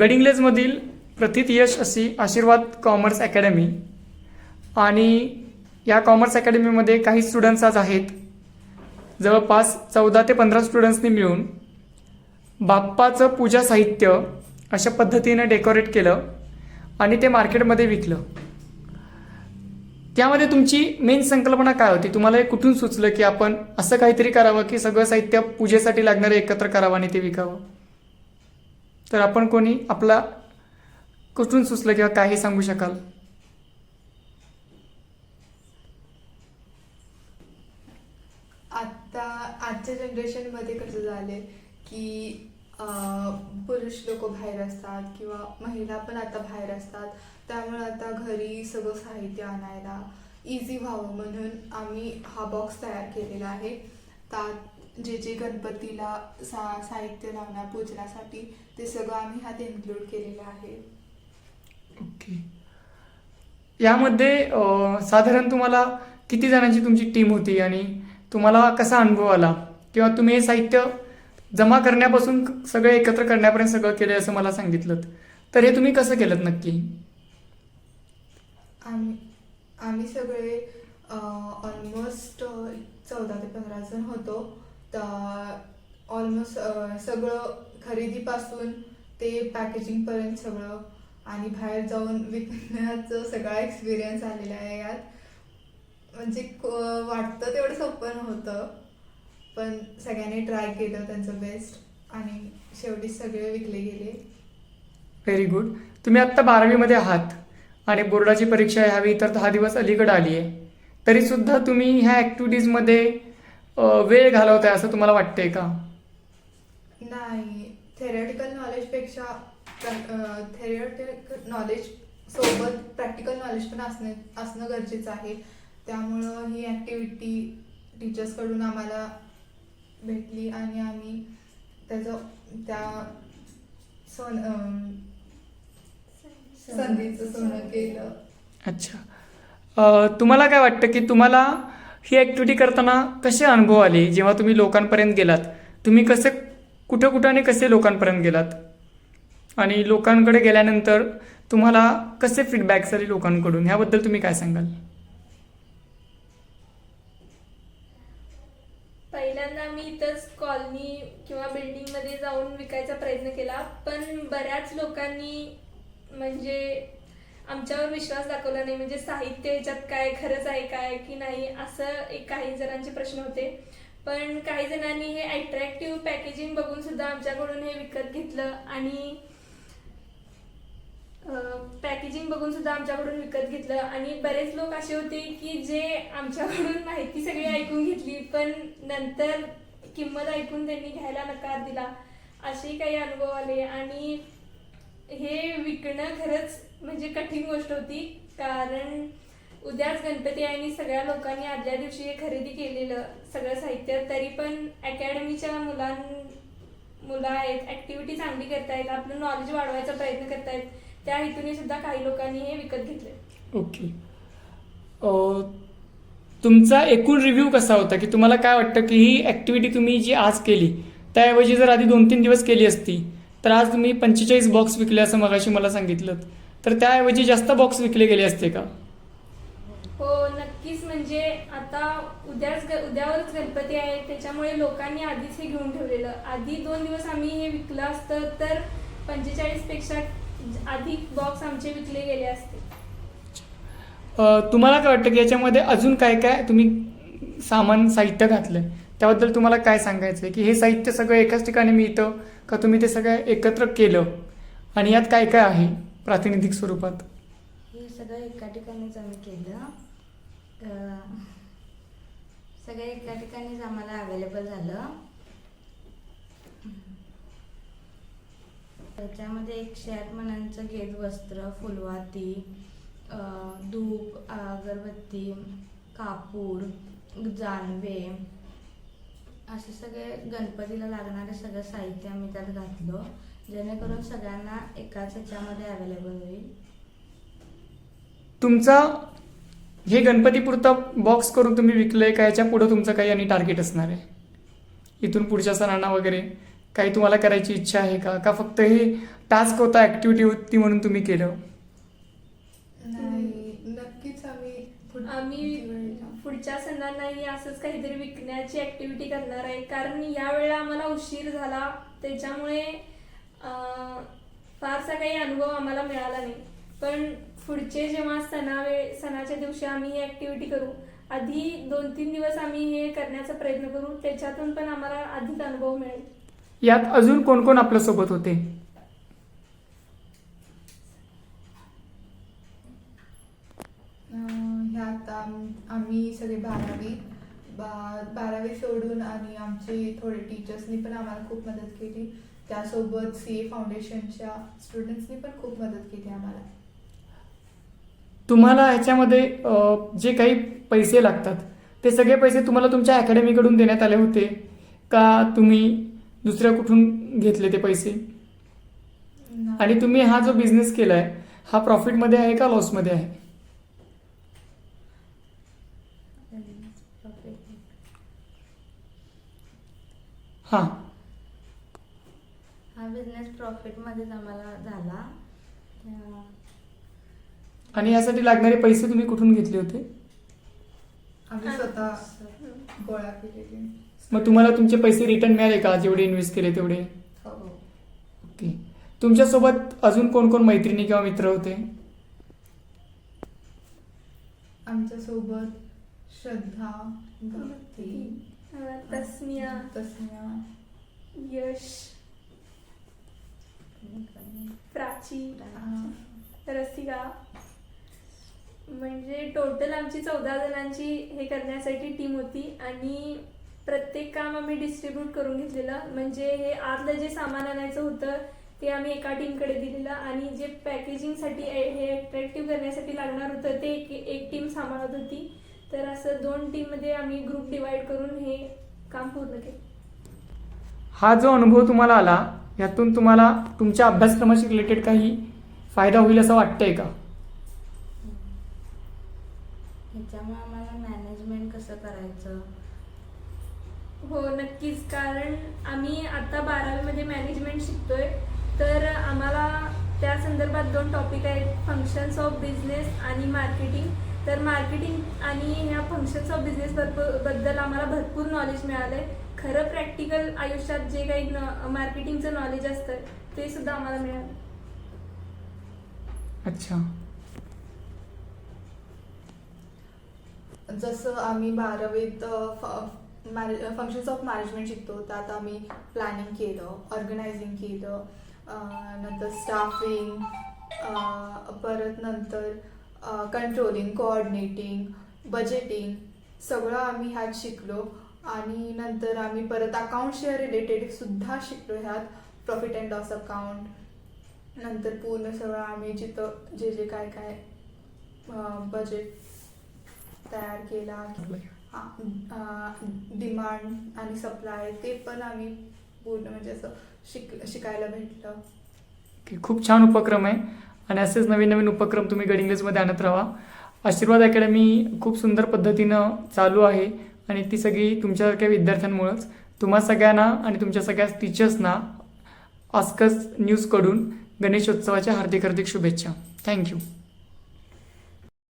गडिंग्लेजमधील प्रथित यश अशी आशीर्वाद commerce academy. आणि या कॉमर्स अकॅडमीमध्ये काही स्टुडंट्स आज आहेत. जवळपास चौदा ते पंधरा स्टुडंट्सनी मिळून बाप्पाचं पूजा साहित्य अशा पद्धतीनं डेकोरेट केलं आणि ते मार्केटमध्ये विकलं. त्यामध्ये तुमची मेन संकल्पना काय होती? तुम्हाला हे कुठून सुचलं की आपण असं काहीतरी करावं की सगळं साहित्य पूजेसाठी लागणारं एकत्र करावं आणि ते विकावं? तर आपण कोणी आपला कुठून सुचलं किंवा काही सांगू शकाल? आत्ता आजच्या जनरेशनमध्ये कसं झालंय की पुरुष लोक बाहेर असतात किंवा महिला पण आता बाहेर असतात. त्यामुळे आता घरी सगळं साहित्य आणायला इझी व्हावं म्हणून आम्ही हा बॉक्स तयार केलेला आहे. त्यात जे जे गणपतीला सा साहित्य लावणार पूजनासाठी ते सगळं आम्ही ह्यात इन्क्लूड केलेलं आहे. ओके. यामध्ये अं, साधारण तुम्हाला किती जणांची तुमची टीम होती आणि तुम्हाला कसा अनुभव आला? किंवा तुम्ही हे साहित्य जमा करण्यापासून सगळे एकत्र करण्यापर्यंत सगळं केलं असं मला सांगितलं तर हे तुम्ही कसं केलं नक्की? आम्ही आम्ही सगळे ऑलमोस्ट चौदा ते पंधरा जण होतो. तर ऑलमोस्ट सगळं खरेदीपासून ते पॅकेजिंगपर्यंत सगळं आणि बाहेर जाऊन विकण्याचा सगळा एक्सपिरियन्स आलेला आहे यात. म्हणजे क- वाटतं तेवढं सोपं होतं पण सगळ्यांनी ट्राय केलं त्यांचं बेस्ट आणि शेवटी सगळे विकले गेले. व्हेरी गुड तुम्ही आत्ता बारावीमध्ये आहात आणि बोर्डाची परीक्षा ह्यावी तर दहा दिवस अलीकडे आली आहे तरीसुद्धा तुम्ही ह्या ॲक्टिव्हिटीजमध्ये वेळ घालवताय असं तुम्हाला वाटतंय का? नाही. थेरटिकल नॉलेजपेक्षा थेरटिकल नॉलेज सोबत प्रॅक्टिकल नॉलेज पण असणे असणं गरजेचं आहे. त्यामुळं ही ॲक्टिव्हिटी टीचर्सकडून आम्हाला भेटली आणि आम्ही त्याचं त्या सोन संधीचं सोनं केलं. अच्छा. तुम्हाला काय वाटतं की तुम्हाला ही ॲक्टिव्हिटी करताना कसे अनुभव आले? जेव्हा तुम्ही लोकांपर्यंत गेलात तुम्ही कसे कुठं कुठं आणि कसे लोकांपर्यंत गेलात? आणि लोकांकडे गेल्यानंतर तुम्हाला कसे फीडबॅक्स आले लोकांकडून? ह्याबद्दल तुम्ही काय सांगाल? पहिल्यांदा मी इथंच कॉलनी किंवा बिल्डिंगमध्ये जाऊन विकायचा प्रयत्न केला पण बऱ्याच लोकांनी म्हणजे आमच्यावर विश्वास दाखवला नाही. म्हणजे साहित्य ह्याच्यात काय खरंच आहे काय की नाही असं एक काही जणांचे प्रश्न होते. पण काही जणांनी हे अट्रॅक्टिव्ह पॅकेजिंग बघून सुद्धा आमच्याकडून हे विकत घेतलं आणि पॅकेजिंग बघून सुद्धा आमच्याकडून विकत घेतलं. आणि बरेच लोक असे होते की जे आमच्याकडून माहिती सगळी ऐकून घेतली पण नंतर किंमत ऐकून त्यांनी घ्यायला नकार दिला. असे काही अनुभव आले. आणि हे विकणं खरंच म्हणजे कठीण गोष्ट होती. कारण उद्याच गणपती आणि सगळ्या लोकांनी आदल्या दिवशी हे खरेदी केलेलं सगळं साहित्य तरी पण अकॅडमीच्या मुलां मुलं आहेत ॲक्टिव्हिटी चांगली करतायत आपलं नॉलेज वाढवायचा प्रयत्न करतायत. त्या हेतूने सुद्धा काही लोकांनी हे विकत घेतले ओके. तुमचा एकूण रिव्ह्यू कसा होता? की तुम्हाला काय वाटतं की ही ॲक्टिव्हिटी तुम्ही जी आज केली त्याऐवजी जर आधी दोन तीन दिवस केली असती तर आज तुम्ही पंचेचाळीस बॉक्स विकले असं मगाशी मला सांगितलं. तर त्याऐवजी जास्त बॉक्स विकले गेले असते का? हो नक्कीच. म्हणजे आता उद्याच उद्यावरच गणपती आहे. त्याच्यामुळे लोकांनी आधीच हे घेऊन ठेवलेलं. आधी दोन दिवस आम्ही हे विकलं असतं तर पंचेचाळीसपेक्षा अधिक बॉक्स आमचे विकले गेले असते. तुम्हाला काय वाटतं की याच्यामध्ये अजून काय काय तुम्ही सामान साहित्य घातलं त्याबद्दल तुम्हाला काय सांगायचं आहे की हे साहित्य सगळं एकाच ठिकाणी मिळतं का तुम्ही ते सगळं एकत्र केलं? आणि यात काय काय आहे? प्रातिनिधिक स्वरूपात. हे सगळं एका ठिकाणीच आम्ही केलं. सगळं एका ठिकाणीच आम्हाला अवेलेबल झालं. त्याच्यामध्ये एकशे आठ मनांचं गेट वस्त्र फुलवाती धूप अगरबत्ती कापूर जानवे असे सगळे गणपतीला लागणारे सगळं साहित्य आम्ही त्यात घातलं. जेणेकरून सगळ्यांना एकाच ह्याच्यामध्ये अवेलेबल होईल. तुमचा हे गणपतीपुरता बॉक्स करून तुम्ही विकलंय का? याच्या पुढं तुमचं काही आणि टार्गेट असणार आहे? इथून पुढच्या सणांना वगैरे काही तुम्हाला करायची इच्छा आहे का? का फक्त हे टास्क होता ॲक्टिव्हिटी होती म्हणून तुम्ही केलं? नाही नक्कीच आम्ही आम्ही पुढच्या सणांनाही असंच काहीतरी विकण्याची ऍक्टिव्हिटी करणार आहे. कारण यावेळेला आम्हाला उशीर झाला. त्याच्यामुळे फारसा काही अनुभव आम्हाला मिळाला नाही. पण पुढचे जेव्हा सणावे सणाच्या दिवशी आम्ही ही ऍक्टिव्हिटी करू आधी दोन तीन दिवस आम्ही हे करण्याचा प्रयत्न करू त्याच्यातून पण आम्हाला अधिक अनुभव मिळेल. यात अजून कोण कोण आपल्यासोबत होते? अं, ह्यात आम- आम्ही सगळे बारावी बा बारावी सोडून आणि आमचे थोडे टीचर्सनी पण आम्हाला खूप मदत केली. त्यासोबत सी ए फाउंडेशनच्या स्टुडंट्सनी पण खूप मदत केली आम्हाला. तुम्हाला ह्याच्यामध्ये जे काही पैसे लागतात ते सगळे पैसे तुम्हाला तुमच्या अकॅडमीकडून देण्यात आले होते का तुम्ही दुसऱ्या कुठून घेतले ते पैसे? आणि तुम्ही हा जो बिझनेस केला आहे हा प्रॉफिटमध्ये आहे का लॉसमध्ये आहे? हां. हा बिझनेस प्रॉफिटमध्येच आम्हाला झाला. त्या- आणि यासाठी लागणारे पैसे तुम्ही कुठून घेतले होते? आम्ही स्वतः गोळा केलेले. मग तुम्हाला तुमचे पैसे रिटर्न मिळाले का? जेवढे इन्व्हेस्ट केले तेवढे? हो ओके. तुमच्यासोबत अजून कोण कोण मैत्रिणी किंवा मित्र होते? आमच्यासोबत श्रद्धा भक्ती तस्मिया तस्मिया यश प्राची. रसिका. म्हणजे टोटल आमची चौदा जणांची हे करण्यासाठी टीम होती आणि प्रत्येक काम आम्ही डिस्ट्रीब्यूट करून घेतलेलं. म्हणजे हे आतलं जे सामान आणायचं होतं ते आम्ही एका टीमकडे दिलेलं आणि जे पॅकेजिंगसाठी हे अट्रॅक्टिव्ह करण्यासाठी लागणार होतं ते एक एक टीम सांभाळत होती. तर असं दोन टीममध्ये आम्ही ग्रुप डिवाइड करून हे काम पूर्ण केलं. हा जो अनुभव तुम्हाला आला यातून तुम्हाला तुमच्या अभ्यासक्रमाशी रिलेटेड काही फायदा होईल असं वाटतंय का? ह्याच्यामुळे आम्हाला मॅनेजमेंट कसं करायचं? हो नक्कीच. कारण आम्ही आता बारावीमध्ये मॅनेजमेंट शिकतोय. तर आम्हाला त्या संदर्भात दोन टॉपिक आहेत. फंक्शन्स ऑफ बिझनेस आणि मार्केटिंग तर मार्केटिंग आणि ह्या फंक्शन्स ऑफ बिझनेस बद्दल आम्हाला भरपूर नॉलेज मिळालंय. खरं प्रॅक्टिकल आयुष्यात जे काही मार्केटिंगचं नॉलेज असतं ते सुद्धा आम्हाला मिळालं. अच्छा. जसं आम्ही बारावीत फंक्शन्स ऑफ मॅनेजमेंट शिकतो त्यात आम्ही प्लॅनिंग केलं ऑर्गनायझिंग केलं नंतर स्टाफिंग परत नंतर कंट्रोलिंग कोऑर्डिनेटिंग बजेटिंग सगळं आम्ही ह्यात शिकलो. आणि नंतर आम्ही परत अकाउंटशी रिलेटेड सुद्धा शिकलो ह्यात. प्रॉफिट अँड लॉस अकाउंट नंतर पूर्ण सगळं आम्ही जिथं जे जे काय काय बजेट तयार केला. डिमांड आणि सप्लाय ते पण आम्ही पूर्ण म्हणजे असं शिक शिकायला भेटलं. की खूप छान उपक्रम आहे. आणि असेच नवीन नवीन उपक्रम तुम्ही गडिंग्लजमध्ये आणत राहा. आशीर्वाद अकॅडमी खूप सुंदर पद्धतीनं चालू आहे. आणि ती सगळी तुमच्यासारख्या विद्यार्थ्यांमुळंच. तुम्हा सगळ्यांना आणि तुमच्या सगळ्या टीचर्सना ऑस्कर्स न्यूजकडून गणेशोत्सवाच्या हार्दिक हार्दिक शुभेच्छा. थँक्यू